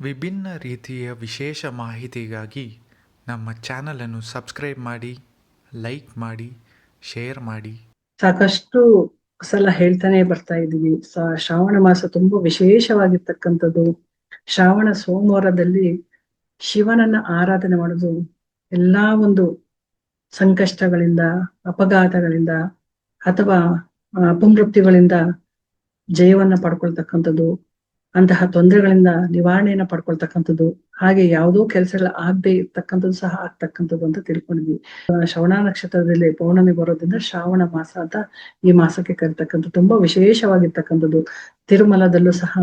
ವಿಭಿನ್ನ ರೀತಿಯ ವಿಶೇಷ ಮಾಹಿತಿಗಾಗಿ ನಮ್ಮ ಚಾನಲನ್ನು ಸಬ್ಸ್ಕ್ರೈಬ್ ಮಾಡಿ, ಲೈಕ್ ಮಾಡಿ, ಶೇರ್ ಮಾಡಿ. ಸಾಕಷ್ಟು ಸಲ ಹೇಳ್ತಾನೆ ಬರ್ತಾ ಇದ್ದೀವಿ. ಶ್ರಾವಣ ಮಾಸ ತುಂಬಾ ವಿಶೇಷವಾಗಿರ್ತಕ್ಕಂಥದ್ದು. ಶ್ರಾವಣ ಸೋಮವಾರದಲ್ಲಿ ಶಿವನನ್ನ ಆರಾಧನೆ ಮಾಡೋದು ಎಲ್ಲಾ ಒಂದು ಸಂಕಷ್ಟಗಳಿಂದ, ಅಪಘಾತಗಳಿಂದ ಅಥವಾ ಅಪಮೃಪ್ತಿಗಳಿಂದ ಜಯವನ್ನ ಪಡ್ಕೊಳ್ತಕ್ಕಂಥದ್ದು. ಅಂತಹ ತೊಂದರೆಗಳಿಂದ ನಿವಾರಣೆಯನ್ನ ಪಡ್ಕೊಳ್ತಕ್ಕಂಥದ್ದು, ಹಾಗೆ ಯಾವುದೋ ಕೆಲಸಗಳ ಆಗದೆ ಇರ್ತಕ್ಕಂಥದ್ದು ಸಹ ಆಗ್ತಕ್ಕಂಥದ್ದು ಅಂತ ತಿಳ್ಕೊಂಡಿದ್ವಿ. ಶ್ರವಣ ನಕ್ಷತ್ರದಲ್ಲಿ ಪೌರ್ಣಮಿ ಬರೋದ್ರಿಂದ ಶ್ರಾವಣ ಮಾಸ ಅಂತ ಈ ಮಾಸಕ್ಕೆ ಕರೀತಕ್ಕಂಥ ತುಂಬಾ ವಿಶೇಷವಾಗಿರ್ತಕ್ಕಂಥದ್ದು. ತಿರುಮಲದಲ್ಲೂ ಸಹ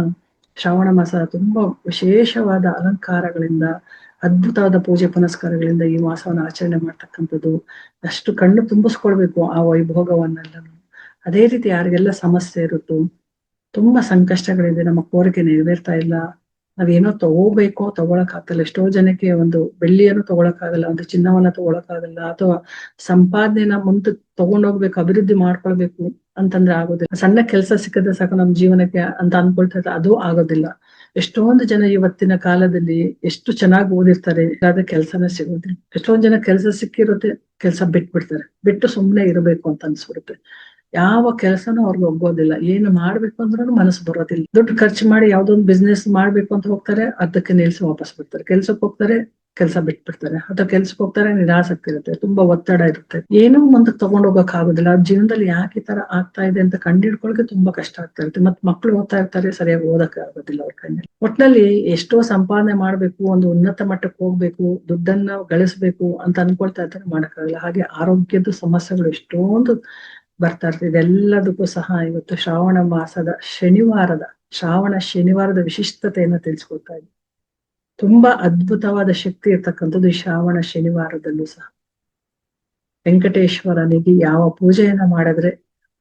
ಶ್ರಾವಣ ಮಾಸ ತುಂಬಾ ವಿಶೇಷವಾದ ಅಲಂಕಾರಗಳಿಂದ, ಅದ್ಭುತವಾದ ಪೂಜೆ ಪುನಸ್ಕಾರಗಳಿಂದ ಈ ಮಾಸವನ್ನು ಆಚರಣೆ ಮಾಡ್ತಕ್ಕಂಥದ್ದು. ಅಷ್ಟು ಕಣ್ಣು ತುಂಬಿಸ್ಕೊಳ್ಬೇಕು ಆ ವೈಭೋಗವನ್ನೆಲ್ಲನು. ಅದೇ ರೀತಿ ಯಾರಿಗೆಲ್ಲ ಸಮಸ್ಯೆ ಇರುತ್ತೋ ತುಂಬಾ ಸಂಕಷ್ಟಗಳಿದೆ. ನಮ್ಮ ಕೋರಿಕೆ ನೆರವೇರ್ತಾ ಇಲ್ಲ. ನಾವೇನೋ ತಗೋಬೇಕೋ ತಗೊಳಕ್ ಎಷ್ಟೋ ಜನಕ್ಕೆ ಒಂದು ಬೆಳ್ಳಿಯನ್ನು ತಗೊಳಕ್ಕಾಗಲ್ಲ, ಒಂದು ಚಿನ್ನವನ್ನ ತಗೊಳಕ್ಕಾಗಲ್ಲ, ಅಥವಾ ಸಂಪಾದನೆನ ಮುಂದೆ ತಗೊಂಡೋಗ್ಬೇಕು, ಅಭಿವೃದ್ಧಿ ಮಾಡ್ಕೊಳ್ಬೇಕು ಅಂತಂದ್ರೆ ಆಗೋದಿಲ್ಲ. ಸಣ್ಣ ಕೆಲಸ ಸಿಕ್ಕದ್ರೆ ಸಾಕು ನಮ್ ಜೀವನಕ್ಕೆ ಅಂತ ಅನ್ಕೊಳ್ತಾ ಅದು ಆಗೋದಿಲ್ಲ. ಎಷ್ಟೊಂದು ಜನ ಇವತ್ತಿನ ಕಾಲದಲ್ಲಿ ಎಷ್ಟು ಚೆನ್ನಾಗಿ ಓದಿರ್ತಾರೆ ಆದ್ರೆ ಕೆಲಸನೇ ಸಿಗೋದಿಲ್ಲ. ಎಷ್ಟೊಂದ್ ಜನ ಕೆಲಸ ಸಿಕ್ಕಿರುತ್ತೆ, ಕೆಲಸ ಬಿಟ್ಬಿಡ್ತಾರೆ. ಬಿಟ್ಟು ಸುಮ್ನೆ ಇರಬೇಕು ಅಂತ ಅನ್ಸ್ಬಿಡುತ್ತೆ. ಯಾವ ಕೆಲಸನೂ ಅವ್ರಿಗೆ ಒಗ್ಗೋದಿಲ್ಲ. ಏನು ಮಾಡ್ಬೇಕು ಅಂದ್ರೂ ಮನಸ್ಸು ಬರೋದಿಲ್ಲ. ದುಡ್ಡು ಖರ್ಚು ಮಾಡಿ ಯಾವ್ದೊಂದು ಬಿಸ್ನೆಸ್ ಮಾಡ್ಬೇಕು ಅಂತ ಹೋಗ್ತಾರೆ, ಅದಕ್ಕೆ ನಿಲ್ಸಿ ವಾಪಸ್ ಬಿಡ್ತಾರೆ. ಕೆಲ್ಸಕ್ಕೆ ಹೋಗ್ತಾರೆ, ಕೆಲಸ ಬಿಟ್ಬಿಡ್ತಾರೆ. ಅಥವಾ ಕೆಲ್ಸಕ್ಕೆ ಹೋಗ್ತಾರೆ, ನಿರಾಸಕ್ತಿ ಇರುತ್ತೆ. ತುಂಬಾ ಒತ್ತಡ ಇರುತ್ತೆ. ಏನೋ ಮುಂದಕ್ಕೆ ತಗೊಂಡ್ ಹೋಗಕ್ ಆಗುದಿಲ್ಲ. ಜೀವನದಲ್ಲಿ ಯಾಕೆ ತರ ಆಗ್ತಾ ಇದೆ ಅಂತ ಕಂಡಿಡ್ಕೊಳಕ್ಕೆ ತುಂಬಾ ಕಷ್ಟ ಆಗ್ತಾ ಇರುತ್ತೆ. ಮತ್ ಮಕ್ಳು ಓದ್ತಾ ಇರ್ತಾರೆ, ಸರಿಯಾಗಿ ಓದಕ್ಕೆ ಆಗೋದಿಲ್ಲ ಅವ್ರ ಕೈಯಲ್ಲಿ ಒಟ್ನಲ್ಲಿ ಎಷ್ಟೋ ಸಂಪಾದನೆ ಮಾಡ್ಬೇಕು, ಒಂದು ಉನ್ನತ ಮಟ್ಟಕ್ಕೆ ಹೋಗ್ಬೇಕು, ದುಡ್ಡನ್ನ ಗಳಿಸ್ಬೇಕು ಅಂತ ಅನ್ಕೊಳ್ತಾ ಇರ್ತಾರೆ, ಮಾಡಕ್ಕಾಗಲ್ಲ. ಹಾಗೆ ಆರೋಗ್ಯದ ಸಮಸ್ಯೆಗಳು ಎಷ್ಟೊಂದು ಬರ್ತಾ ಇರ್ತದೆ ಇದೆಲ್ಲದಕ್ಕೂ ಸಹ ಇವತ್ತು ಶ್ರಾವಣ ಮಾಸದ ಶನಿವಾರದ, ಶ್ರಾವಣ ಶನಿವಾರದ ವಿಶಿಷ್ಟತೆಯನ್ನು ತಿಳಿಸ್ಕೊಡ್ತಾ ಇದೆ ತುಂಬಾ ಅದ್ಭುತವಾದ ಶಕ್ತಿ ಇರ್ತಕ್ಕಂಥದ್ದು ಈ ಶ್ರಾವಣ ಶನಿವಾರದಲ್ಲೂ ಸಹ. ವೆಂಕಟೇಶ್ವರನಿಗೆ ಯಾವ ಪೂಜೆಯನ್ನ ಮಾಡಿದ್ರೆ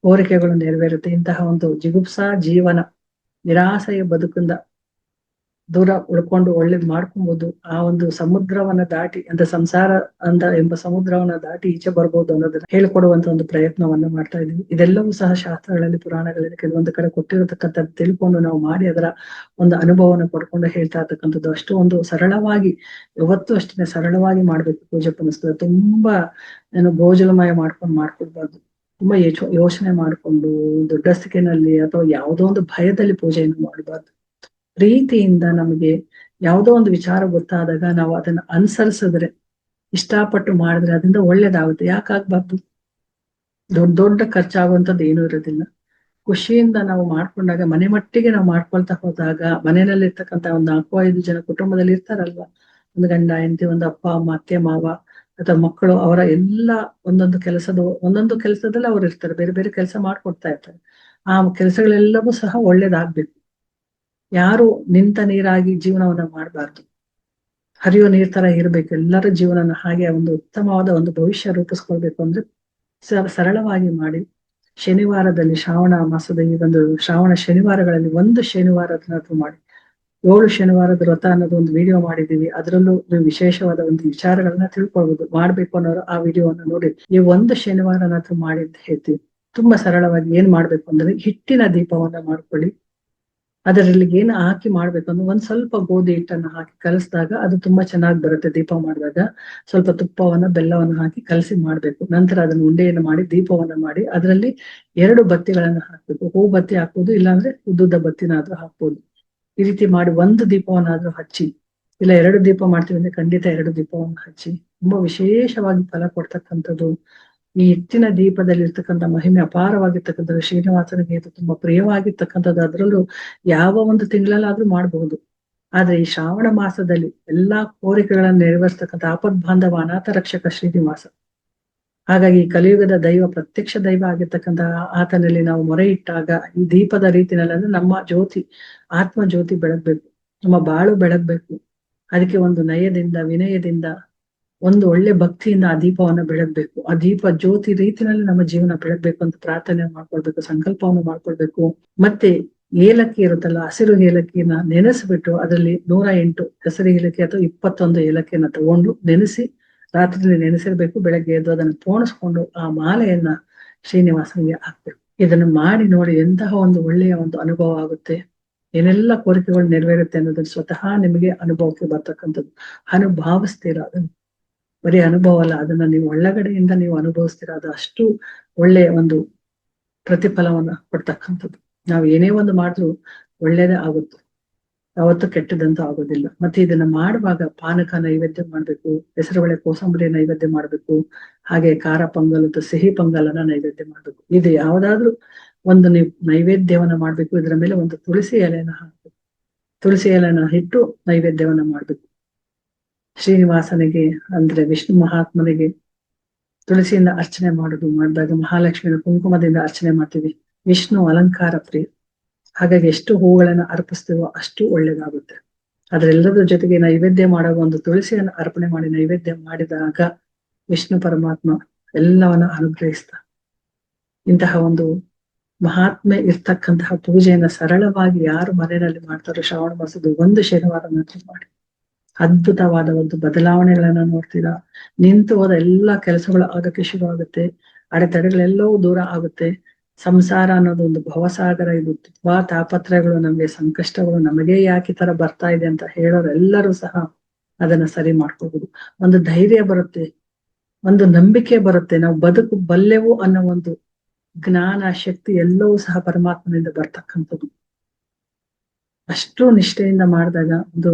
ಕೋರಿಕೆಗಳು ನೆರವೇರುತ್ತೆ. ಇಂತಹ ಒಂದು ಜಿಗುಪ್ಸಾ ಜೀವನ ನಿರಾಸೆಯ ಬದುಕಿಂದ ದೂರ ಉಳ್ಕೊಂಡು ಒಳ್ಳೇದ್ ಮಾಡ್ಕೊಬಹುದು ಆ ಒಂದು ಸಮುದ್ರವನ್ನ ದಾಟಿ, ಅಂತ ಸಂಸಾರ ಅಂದ ಎಂಬ ಸಮುದ್ರವನ್ನ ದಾಟಿ ಈಚೆ ಬರ್ಬೋದು ಅನ್ನೋದನ್ನ ಹೇಳ್ಕೊಡುವಂತ ಒಂದು ಪ್ರಯತ್ನವನ್ನ ಮಾಡ್ತಾ ಇದೀವಿ ಇದೆಲ್ಲವೂ ಸಹ ಶಾಸ್ತ್ರಗಳಲ್ಲಿ, ಪುರಾಣಗಳಲ್ಲಿ ಕೆಲವೊಂದು ಕಡೆ ಕೊಟ್ಟಿರತಕ್ಕಂಥದ್ದು ತಿಳ್ಕೊಂಡು ನಾವು ಮಾಡಿ ಅದರ ಒಂದು ಅನುಭವನ ಪಡ್ಕೊಂಡು ಹೇಳ್ತಾ ಇರ್ತಕ್ಕಂಥದ್ದು ಅಷ್ಟು ಒಂದು ಸರಳವಾಗಿ, ಯಾವತ್ತೂ ಅಷ್ಟೇ ಸರಳವಾಗಿ ಮಾಡ್ಬೇಕು ಪೂಜೆ ಪುನಸ್ಕಾರ. ತುಂಬಾ ಏನು ಗೋಜಲಮಯ ಮಾಡ್ಕೊಂಡು ಮಾಡ್ಕೊಡ್ಬಾರ್ದು. ತುಂಬಾ ಯೋಚ, ಯೋಚನೆ ಮಾಡ್ಕೊಂಡು ದೊಡ್ಡಸ್ತಿಕೆನಲ್ಲಿ ಅಥವಾ ಯಾವುದೋ ಒಂದು ಭಯದಲ್ಲಿ ಪೂಜೆಯನ್ನು ಮಾಡಬಾರ್ದು. ಪ್ರೀತಿಯಿಂದ ನಮಗೆ ಯಾವುದೋ ಒಂದು ವಿಚಾರ ಗೊತ್ತಾದಾಗ ನಾವು ಅದನ್ನ ಅನುಸರಿಸಿದ್ರೆ, ಇಷ್ಟಪಟ್ಟು ಮಾಡಿದ್ರೆ ಅದರಿಂದ ಒಳ್ಳೇದಾಗುತ್ತೆ. ಯಾಕಾಗ್ಬಾರ್ದು ದೊಡ್ಡ ದೊಡ್ಡ ಖರ್ಚಾಗುವಂಥದ್ದು ಏನೂ ಇರೋದಿಲ್ಲ. ಖುಷಿಯಿಂದ ನಾವು ಮಾಡ್ಕೊಂಡಾಗ, ಮನೆ ಮಟ್ಟಿಗೆ ನಾವು ಮಾಡ್ಕೊಳ್ತಾ ಹೋದಾಗ ಮನೆಯಲ್ಲಿ ಇರ್ತಕ್ಕಂಥ ಒಂದು ನಾಲ್ಕು ಐದು ಜನ ಕುಟುಂಬದಲ್ಲಿ ಇರ್ತಾರಲ್ವಾ? ಒಂದು ಗಂಡ, ಹೆಂಡತಿ, ಒಂದು ಅಪ್ಪ, ಅಮ್ಮ, ಅತ್ತೆ, ಮಾವ, ಅಥವಾ ಮಕ್ಕಳು, ಅವರ ಎಲ್ಲ ಒಂದೊಂದು ಕೆಲಸದ, ಒಂದೊಂದು ಕೆಲಸದಲ್ಲಿ ಅವ್ರು ಇರ್ತಾರೆ. ಬೇರೆ ಬೇರೆ ಕೆಲಸ ಮಾಡ್ಕೊಡ್ತಾ ಇರ್ತಾರೆ. ಆ ಕೆಲಸಗಳೆಲ್ಲವೂ ಸಹ ಒಳ್ಳೇದಾಗ್ಬೇಕು. ಯಾರು ನಿಂತ ನೀರಾಗಿ ಜೀವನವನ್ನ ಮಾಡಬಾರ್ದು. ಹರಿಯೋ ನೀರ್ ತರ ಇರ್ಬೇಕು. ಎಲ್ಲರ ಜೀವನನ ಹಾಗೆ ಒಂದು ಉತ್ತಮವಾದ ಒಂದು ಭವಿಷ್ಯ ರೂಪಿಸ್ಕೊಳ್ಬೇಕು ಅಂದ್ರೆ ಸರಳವಾಗಿ ಮಾಡಿ. ಶನಿವಾರದಲ್ಲಿ ಶ್ರಾವಣ ಮಾಸದ ಈ ಒಂದು ಶ್ರಾವಣ ಶನಿವಾರಗಳಲ್ಲಿ ಒಂದು ಶನಿವಾರದನ್ನಾದ್ರೂ ಮಾಡಿ. ಏಳು ಶನಿವಾರದ ವ್ರತ ಅನ್ನೋದು ಒಂದು ವಿಡಿಯೋ ಮಾಡಿದೀವಿ ಅದರಲ್ಲೂ ನೀವು ವಿಶೇಷವಾದ ಒಂದು ವಿಚಾರಗಳನ್ನ ತಿಳ್ಕೊಳ್ಬಹುದು ಮಾಡ್ಬೇಕು ಅನ್ನೋರು ಆ ವಿಡಿಯೋವನ್ನ ನೋಡಿ. ಈ ಒಂದು ಶನಿವಾರನಾದ್ರೂ ಮಾಡಿ ಅಂತ ಹೇಳ್ತೀವಿ. ತುಂಬಾ ಸರಳವಾಗಿ ಏನ್ ಮಾಡ್ಬೇಕು ಅಂದ್ರೆ ಹಿಟ್ಟಿನ ದೀಪವನ್ನ ಮಾಡ್ಕೊಳ್ಳಿ. ಅದರಲ್ಲಿ ಏನು ಹಾಕಿ ಮಾಡ್ಬೇಕು ಅಂದ್ರೆ ಒಂದ್ ಸ್ವಲ್ಪ ಗೋಧಿ ಹಿಟ್ಟನ್ನ ಹಾಕಿ ಕಲಸಿದಾಗ ಅದು ತುಂಬಾ ಚೆನ್ನಾಗಿ ಬರುತ್ತೆ ದೀಪ ಮಾಡಿದಾಗ ಸ್ವಲ್ಪ ತುಪ್ಪವನ್ನ, ಬೆಲ್ಲವನ್ನ ಹಾಕಿ ಕಲಸಿ ಮಾಡ್ಬೇಕು. ನಂತರ ಅದನ್ನ ಉಂಡೆಯನ್ನು ಮಾಡಿ, ದೀಪವನ್ನ ಮಾಡಿ, ಅದರಲ್ಲಿ ಎರಡು ಬತ್ತಿಗಳನ್ನ ಹಾಕ್ಬೇಕು. ಹೂ ಬತ್ತಿ ಹಾಕ್ಬೋದು, ಇಲ್ಲಾಂದ್ರೆ ಉದ್ದುದ್ದ ಬತ್ತಿನಾದ್ರೂ ಹಾಕ್ಬೋದು. ಈ ರೀತಿ ಮಾಡಿ ಒಂದು ದೀಪವನ್ನಾದ್ರೂ ಹಚ್ಚಿ, ಇಲ್ಲ ಎರಡು ದೀಪ ಮಾಡ್ತೀವಿ ಅಂದ್ರೆ ಖಂಡಿತ ಎರಡು ದೀಪವನ್ನು ಹಚ್ಚಿ, ತುಂಬಾ ವಿಶೇಷವಾಗಿ ಫಲ ಕೊಡ್ತಕ್ಕಂಥದ್ದು ಈ ಹೆಚ್ಚಿನ ದೀಪದಲ್ಲಿ ಇರ್ತಕ್ಕಂಥ ಮಹಿಮೆ ಅಪಾರವಾಗಿರ್ತಕ್ಕಂಥದ್ದು ಶ್ರೀನಿವಾಸನಿಗೆ ಇದು ತುಂಬಾ ಪ್ರಿಯವಾಗಿರ್ತಕ್ಕಂಥದ್ದು. ಅದರಲ್ಲೂ ಯಾವ ಒಂದು ತಿಂಗಳಲ್ಲಾದ್ರೂ ಮಾಡಬಹುದು. ಆದ್ರೆ ಈ ಶ್ರಾವಣ ಮಾಸದಲ್ಲಿ ಎಲ್ಲಾ ಕೋರಿಕೆಗಳನ್ನು ನೆರವೇರಿಸ್ತಕ್ಕಂಥ ಆಪದ್ ಬಾಂಧವ, ಅನಾಥ ರಕ್ಷಕ ಶ್ರೀನಿವಾಸ. ಹಾಗಾಗಿ ಈ ಕಲಿಯುಗದ ದೈವ, ಪ್ರತ್ಯಕ್ಷ ದೈವ ಆಗಿರ್ತಕ್ಕಂತಹ ಆತನಲ್ಲಿ ನಾವು ಮೊರೆ ಇಟ್ಟಾಗ ಈ ದೀಪದ ರೀತಿನಲ್ಲಿ ಅಂದ್ರೆ ನಮ್ಮ ಜ್ಯೋತಿ ಆತ್ಮ ಜ್ಯೋತಿ ಬೆಳಗ್ಬೇಕು. ನಮ್ಮ ಬಾಳು ಬೆಳಗ್ಬೇಕು. ಅದಕ್ಕೆ ಒಂದು ನಯದಿಂದ, ವಿನಯದಿಂದ ಒಂದು ಒಳ್ಳೆ ಭಕ್ತಿಯಿಂದ ಆ ದೀಪವನ್ನ ಬೆಳಗ್ಬೇಕು. ಆ ದೀಪ ಜ್ಯೋತಿ ರೀತಿನಲ್ಲಿ ನಮ್ಮ ಜೀವನ ಬೆಳಗ್ಬೇಕು ಅಂತ ಪ್ರಾರ್ಥನೆ ಮಾಡ್ಕೊಳ್ಬೇಕು, ಸಂಕಲ್ಪವನ್ನು ಮಾಡ್ಕೊಳ್ಬೇಕು. ಮತ್ತೆ ಏಲಕ್ಕಿ ಇರುತ್ತಲ್ಲ, ಹಸಿರು ಏಲಕ್ಕಿನ ನೆನೆಸ್ಬಿಟ್ಟು ಅದರಲ್ಲಿ ನೂರ ಎಂಟು ಹೆಸರು ಏಲಕ್ಕಿ ಅಥವಾ ಇಪ್ಪತ್ತೊಂದು ಏಲಕ್ಕಿಯನ್ನ ತಗೊಂಡು ನೆನೆಸಿ ರಾತ್ರಿಯಲ್ಲಿ ನೆನೆಸಿರ್ಬೇಕು, ಬೆಳಗ್ಗೆ ಎದ್ದು ಅದನ್ನು ಪೋಣಿಸ್ಕೊಂಡು ಆ ಮಾಲೆಯನ್ನ ಶ್ರೀನಿವಾಸನಿಗೆ ಹಾಕ್ಬೇಕು. ಇದನ್ನು ಮಾಡಿ ನೋಡಿ ಎಂತಹ ಒಂದು ಒಳ್ಳೆಯ ಒಂದು ಅನುಭವ ಆಗುತ್ತೆ. ಏನೆಲ್ಲ ಕೋರಿಕೆಗಳು ನೆರವೇರುತ್ತೆ ಅನ್ನೋದನ್ನ ಸ್ವತಃ ನಿಮಗೆ ಅನುಭವಕ್ಕೆ ಬರ್ತಕ್ಕಂಥದ್ದು. ಅನುಭಾವಿಸ್ತೀರ ಅದನ್ನ. ಬರೀ ಅನುಭವ ಅಲ್ಲ, ಅದನ್ನ ನೀವು ಒಳಗಡೆಯಿಂದ ನೀವು ಅನುಭವಿಸ್ತೀರ, ಅದು ಅಷ್ಟು ಒಳ್ಳೆಯ ಒಂದು ಪ್ರತಿಫಲವನ್ನ ಕೊಡ್ತಕ್ಕಂಥದ್ದು. ನಾವು ಏನೇ ಒಂದು ಮಾಡಿದ್ರು ಒಳ್ಳೇದೇ ಆಗುತ್ತೆ. ಯಾವತ್ತು ಕೆಟ್ಟದಂತೂ ಆಗೋದಿಲ್ಲ. ಮತ್ತೆ ಇದನ್ನ ಮಾಡುವಾಗ ಪಾನಕ ನೈವೇದ್ಯ ಮಾಡ್ಬೇಕು, ಹೆಸರುಬೇಳೆ ಕೋಸಂಬರಿ ನೈವೇದ್ಯ ಮಾಡ್ಬೇಕು, ಹಾಗೆ ಖಾರ ಪೊಂಗಲ್ ಮತ್ತು ಸಿಹಿ ಪೊಂಗಲನ್ನ ನೈವೇದ್ಯ ಮಾಡ್ಬೇಕು. ಇದು ಯಾವ್ದಾದ್ರು ಒಂದು ನೀವು ನೈವೇದ್ಯವನ್ನ ಮಾಡ್ಬೇಕು, ಇದರ ಮೇಲೆ ಒಂದು ತುಳಸಿ ಎಲೆನ ಹಾಕ್ಬೇಕು. ತುಳಸಿ ಎಲೆನ ಇಟ್ಟು ನೈವೇದ್ಯವನ್ನ ಮಾಡ್ಬೇಕು. ಶ್ರೀನಿವಾಸನಿಗೆ, ಅಂದ್ರೆ ವಿಷ್ಣು ಮಹಾತ್ಮನಿಗೆ ತುಳಸಿಯಿಂದ ಅರ್ಚನೆ ಮಾಡುದು, ಮಾಡಿದಾಗ ಮಹಾಲಕ್ಷ್ಮಿಯನ್ನು ಕುಂಕುಮದಿಂದ ಅರ್ಚನೆ ಮಾಡ್ತೀವಿ. ವಿಷ್ಣು ಅಲಂಕಾರ ಪ್ರಿಯ. ಹಾಗಾಗಿ ಎಷ್ಟು ಹೂಗಳನ್ನ ಅರ್ಪಿಸ್ತೀವೋ ಅಷ್ಟು ಒಳ್ಳೇದಾಗುತ್ತೆ. ಅದರೆಲ್ಲದರ ಜೊತೆಗೆ ನೈವೇದ್ಯ ಮಾಡುವ ಒಂದು ತುಳಸಿಯನ್ನು ಅರ್ಪಣೆ ಮಾಡಿ ನೈವೇದ್ಯ ಮಾಡಿದಾಗ ವಿಷ್ಣು ಪರಮಾತ್ಮ ಎಲ್ಲವನ್ನ ಅನುಗ್ರಹಿಸ್ತ. ಇಂತಹ ಒಂದು ಮಹಾತ್ಮೆ ಇರ್ತಕ್ಕಂತಹ ಪೂಜೆಯನ್ನ ಸರಳವಾಗಿ ಯಾರು ಮನೆಯಲ್ಲಿ ಮಾಡ್ತಾರೋ ಶ್ರಾವಣ ಮಾಸದ ಒಂದು ಶನಿವಾರ ಮಾತ್ರ ಮಾಡಿ. ಅದ್ಭುತವಾದ ಒಂದು ಬದಲಾವಣೆಗಳನ್ನ ನೋಡ್ತೀರಾ? ನಿಂತು ಹೋದ ಎಲ್ಲಾ ಕೆಲಸಗಳು ಆಗಕ್ಕೆ ಶುರು ಆಗುತ್ತೆ ಅಡೆತಡೆಗಳೆಲ್ಲವೂ ದೂರ ಆಗುತ್ತೆ. ಸಂಸಾರ ಅನ್ನೋದು ಒಂದು ಭವಸಾಗರ. ಇದು ತುಂಬಾ ತಾಪತ್ರಯಗಳು, ನಮ್ಗೆ ಸಂಕಷ್ಟಗಳು, ನಮಗೆ ಯಾಕೆ ತರ ಬರ್ತಾ ಇದೆ ಅಂತ ಹೇಳೋರೆಲ್ಲರೂ ಸಹ ಅದನ್ನ ಸರಿ ಮಾಡ್ಕೋಬಹುದು ಒಂದು ಧೈರ್ಯ ಬರುತ್ತೆ. ಒಂದು ನಂಬಿಕೆ ಬರುತ್ತೆ. ನಾವು ಬದುಕು ಬಲ್ಲೆವು ಅನ್ನೋ ಒಂದು ಜ್ಞಾನ, ಶಕ್ತಿ ಎಲ್ಲವೂ ಸಹ ಪರಮಾತ್ಮನಿಂದ ಬರ್ತಕ್ಕಂಥದ್ದು. ಅಷ್ಟು ನಿಷ್ಠೆಯಿಂದ ಮಾಡಿದಾಗ ಒಂದು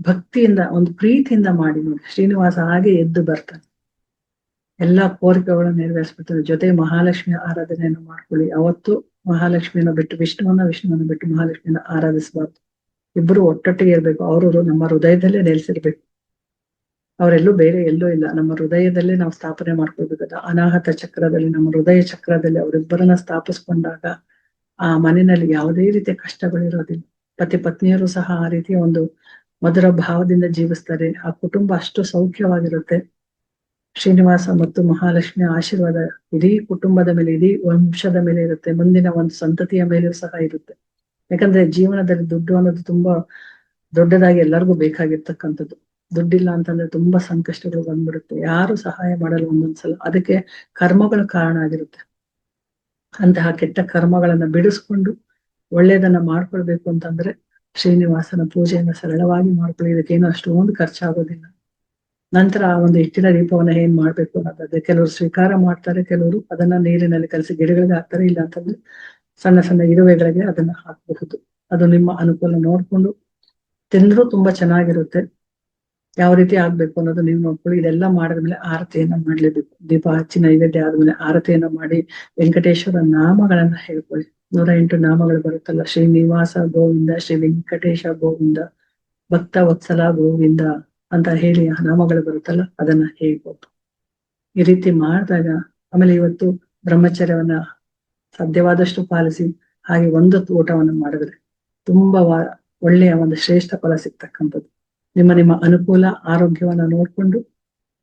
ಭಕ್ತಿಯಿಂದ, ಒಂದು ಪ್ರೀತಿಯಿಂದ ಮಾಡಿ ನೋಡಿ. ಶ್ರೀನಿವಾಸ ಹಾಗೆ ಎದ್ದು ಬರ್ತಾನೆ. ಎಲ್ಲಾ ಕೋರಿಕೆಗಳನ್ನು ನೆರವೇರಿಸ್ಬಿಡ್ತಾನೆ. ಜೊತೆ ಮಹಾಲಕ್ಷ್ಮಿ ಆರಾಧನೆಯನ್ನು ಮಾಡ್ಕೊಳ್ಳಿ. ಅವತ್ತು ಮಹಾಲಕ್ಷ್ಮಿಯನ್ನು ಬಿಟ್ಟು, ವಿಷ್ಣುವನ್ನ ವಿಷ್ಣುವನ್ನ ಬಿಟ್ಟು ಮಹಾಲಕ್ಷ್ಮಿಯನ್ನ ಆರಾಧಿಸಬಾರ್ದು. ಇಬ್ಬರು ಒಟ್ಟೊಟ್ಟಿಗೆ ಇರ್ಬೇಕು. ಅವರವರು ನಮ್ಮ ಹೃದಯದಲ್ಲೇ ನೆಲೆಸಿರ್ಬೇಕು. ಅವರೆಲ್ಲೂ ಬೇರೆ ಎಲ್ಲೂ ಇಲ್ಲ. ನಮ್ಮ ಹೃದಯದಲ್ಲೇ ನಾವು ಸ್ಥಾಪನೆ ಮಾಡ್ಕೊಳ್ಬೇಕು ಅನಾಹತ ಚಕ್ರದಲ್ಲಿ, ನಮ್ಮ ಹೃದಯ ಚಕ್ರದಲ್ಲಿ ಅವರಿಬ್ಬರನ್ನ ಸ್ಥಾಪಿಸ್ಕೊಂಡಾಗ ಆ ಮನೆಯಲ್ಲಿ ಯಾವುದೇ ರೀತಿಯ ಕಷ್ಟಗಳಿರೋದಿಲ್ಲ. ಪತಿ ಪತ್ನಿಯರು ಸಹ ಆ ರೀತಿಯ ಒಂದು ಮಧುರ ಭಾವದಿಂದ ಜೀವಿಸ್ತಾರೆ. ಆ ಕುಟುಂಬ ಅಷ್ಟು ಸೌಖ್ಯವಾಗಿರುತ್ತೆ. ಶ್ರೀನಿವಾಸ ಮತ್ತು ಮಹಾಲಕ್ಷ್ಮಿ ಆಶೀರ್ವಾದ ಇಡೀ ಕುಟುಂಬದ ಮೇಲೆ, ಇಡೀ ವಂಶದ ಮೇಲೆ ಇರುತ್ತೆ. ಮುಂದಿನ ಒಂದು ಸಂತತಿಯ ಮೇಲೆಯೂ ಸಹ ಇರುತ್ತೆ. ಯಾಕಂದ್ರೆ ಜೀವನದಲ್ಲಿ ದುಡ್ಡು ಅನ್ನೋದು ತುಂಬಾ ದೊಡ್ಡದಾಗಿ ಎಲ್ಲರಿಗೂ ಬೇಕಾಗಿರ್ತಕ್ಕಂಥದ್ದು. ದುಡ್ಡಿಲ್ಲ ಅಂತಂದ್ರೆ ತುಂಬಾ ಸಂಕಷ್ಟಗಳು ಬಂದ್ಬಿಡುತ್ತೆ. ಯಾರು ಸಹಾಯ ಮಾಡಲ್ಲ ಒಂದೊಂದ್ಸಲ. ಅದಕ್ಕೆ ಕರ್ಮಗಳು ಕಾರಣ ಆಗಿರುತ್ತೆ. ಅಂತಹ ಕೆಟ್ಟ ಕರ್ಮಗಳನ್ನ ಬಿಡಿಸ್ಕೊಂಡು ಒಳ್ಳೇದನ್ನ ಮಾಡ್ಕೊಳ್ಬೇಕು ಅಂತಂದ್ರೆ ಶ್ರೀನಿವಾಸನ ಪೂಜೆಯನ್ನು ಸರಳವಾಗಿ ಮಾಡ್ಕೊಳ್ಳಿ. ಇದಕ್ಕೇನು ಅಷ್ಟೊಂದು ಖರ್ಚಾಗೋದಿಲ್ಲ. ನಂತರ ಆ ಒಂದು ಹಿಟ್ಟಿನ ದೀಪವನ್ನ ಏನ್ ಮಾಡ್ಬೇಕು ಅನ್ನೋದಾದ್ರೆ ಕೆಲವರು ಸ್ವೀಕಾರ ಮಾಡ್ತಾರೆ, ಕೆಲವರು ಅದನ್ನ ನೀರಿನಲ್ಲಿ ಕಲಸಿ ಗಿಡಗಳಿಗೆ ಹಾಕ್ತಾರೆ. ಇಲ್ಲ ಅಂತಂದ್ರೆ ಸಣ್ಣ ಸಣ್ಣ ಇರುವೆಗಳಿಗೆ ಅದನ್ನ ಹಾಕಬಹುದು. ಅದು ನಿಮ್ಮ ಅನುಕೂಲ ನೋಡ್ಕೊಂಡು ತಿಂದ್ರು ತುಂಬಾ ಚೆನ್ನಾಗಿರುತ್ತೆ. ಯಾವ ರೀತಿ ಆಗ್ಬೇಕು ಅನ್ನೋದು ನೀವು ನೋಡ್ಕೊಳ್ಳಿ. ಇದೆಲ್ಲ ಮಾಡಿದ್ಮೇಲೆ ಆರತಿಯನ್ನ ಮಾಡ್ಲೇಬೇಕು ದೀಪ ಹಚ್ಚಿ ನೈವೇದ್ಯ ಆದ್ಮೇಲೆ ಆರತಿಯನ್ನ ಮಾಡಿ ವೆಂಕಟೇಶ್ವರ ನಾಮಗಳನ್ನ ಹೇಳ್ಕೊಳ್ಳಿ. ನೂರ ಎಂಟು ನಾಮಗಳು ಬರುತ್ತಲ್ಲ. ಶ್ರೀನಿವಾಸ ಗೋವಿಂದ, ಶ್ರೀ ವೆಂಕಟೇಶ ಗೋವಿಂದ, ಭಕ್ತ ವತ್ಸಲ ಗೋವಿಂದ ಅಂತ ಹೇಳಿ ಆ ನಾಮಗಳು ಬರುತ್ತಲ್ಲ, ಅದನ್ನ ಹೇಳ್ಬೋದು. ಈ ರೀತಿ ಮಾಡಿದಾಗ ಆಮೇಲೆ ಇವತ್ತು ಬ್ರಹ್ಮಚರ್ಯವನ್ನ ಸಾಧ್ಯವಾದಷ್ಟು ಪಾಲಿಸಿ ಹಾಗೆ ಒಂದು ಊಟವನ್ನ ಮಾಡಿದ್ರೆ ತುಂಬಾ ಒಳ್ಳೆಯ ಒಂದು ಶ್ರೇಷ್ಠ ಫಲ ಸಿಗ್ತಕ್ಕಂಥದ್ದು. ನಿಮ್ಮ ನಿಮ್ಮ ಅನುಕೂಲ ಆರೋಗ್ಯವನ್ನ ನೋಡ್ಕೊಂಡು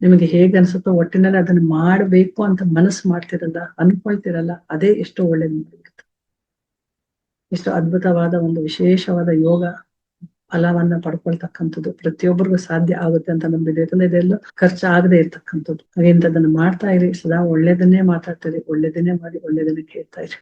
ನಿಮಗೆ ಹೇಗೆ ಅನ್ಸುತ್ತೋ ಒಟ್ಟಿನಲ್ಲಿ ಅದನ್ನ ಮಾಡಬೇಕು ಅಂತ ಮನಸ್ಸು ಮಾಡ್ತಿರಲ್ಲ, ಅನ್ಕೊಳ್ತಿರಲ್ಲ, ಅದೇ ಎಷ್ಟೋ ಒಳ್ಳೇದು ಎಷ್ಟು ಅದ್ಭುತವಾದ ಒಂದು ವಿಶೇಷವಾದ ಯೋಗ ಫಲವನ್ನ ಪಡ್ಕೊಳ್ತಕ್ಕಂಥದ್ದು. ಪ್ರತಿಯೊಬ್ಬರಿಗೂ ಸಾಧ್ಯ ಆಗುತ್ತೆ ಅಂತ ನಂಬಿದೆ. ಯಾಕಂದ್ರೆ ಇದೆಲ್ಲ ಖರ್ಚು ಆಗದೆ ಇರ್ತಕ್ಕಂಥದ್ದು. ಹಾಗೆ ಇಂಥದ್ದನ್ನ ಮಾಡ್ತಾ ಇರಿ. ಸದಾ ಒಳ್ಳೇದನ್ನೇ ಮಾತಾಡ್ತೀರಿ ಒಳ್ಳೇದನ್ನೇ ಮಾಡಿ, ಒಳ್ಳೇದನ್ನೇ ಕೇಳ್ತಾ ಇರಿ.